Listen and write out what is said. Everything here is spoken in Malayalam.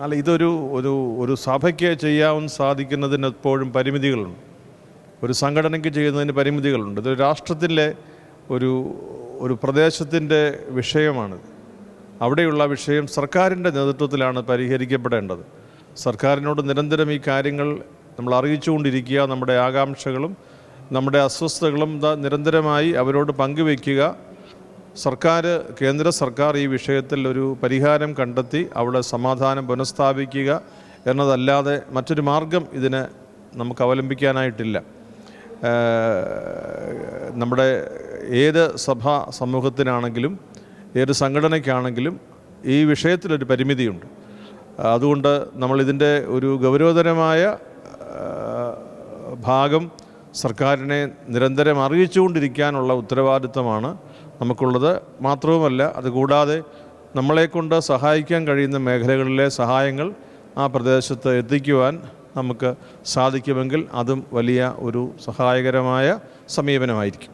അല്ല ഇതൊരു ഒരു ഒരു സഭയ്ക്ക് ചെയ്യാൻ സാധിക്കുന്നതിന് എപ്പോഴും പരിമിതികളുണ്ട്. ഒരു സംഘടനയ്ക്ക് ചെയ്യുന്നതിന് പരിമിതികളുണ്ട്. ഇത് രാഷ്ട്രത്തിലെ ഒരു ഒരു പ്രദേശത്തിന്റെ വിഷയമാണിത്. അവിടെയുള്ള വിഷയം സർക്കാരിന്റെ നേതൃത്വത്തിലാണ് പരിഹരിക്കപ്പെടേണ്ടത്. സർക്കാരിനോട് നിരന്തരം ഈ കാര്യങ്ങൾ നമ്മൾ അറിയിച്ചുകൊണ്ടിരിക്കുക. നമ്മുടെ ആകാംക്ഷകളും നമ്മുടെ അസ്വസ്ഥതകളും നിരന്തരമായി അവരോട് പങ്കുവയ്ക്കുക. സർക്കാർ കേന്ദ്ര സർക്കാർ ഈ വിഷയത്തിൽ ഒരു പരിഹാരം കണ്ടെത്തി അവിടെ സമാധാനം പുനഃസ്ഥാപിക്കുക എന്നതല്ലാതെ മറ്റൊരു മാർഗം ഇതിന് നമുക്ക് അവലംബിക്കാനായിട്ടില്ല. നമ്മുടെ ഏത് സഭാ സമൂഹത്തിനാണെങ്കിലും ഏത് സംഘടനയ്ക്കാണെങ്കിലും ഈ വിഷയത്തിലൊരു പരിമിതിയുണ്ട്. അതുകൊണ്ട് നമ്മളിതിന്റെ ഒരു ഗൗരവതരമായ ഭാഗം സർക്കാരിനെ നിരന്തരം അറിയിച്ചുകൊണ്ടിരിക്കാനുള്ള ഉത്തരവാദിത്തമാണ് നമുക്കുള്ളത്. മാത്രവുമല്ല അതുകൂടാതെ നമ്മളെക്കൊണ്ട് സഹായിക്കാൻ കഴിയുന്ന മേഖലകളിലെ സഹായങ്ങൾ ആ പ്രദേശത്ത് എത്തിക്കുവാൻ നമുക്ക് സാധിക്കുമെങ്കിൽ അതും വലിയ ഒരു സഹായകരമായ സമീപനമായിരിക്കും.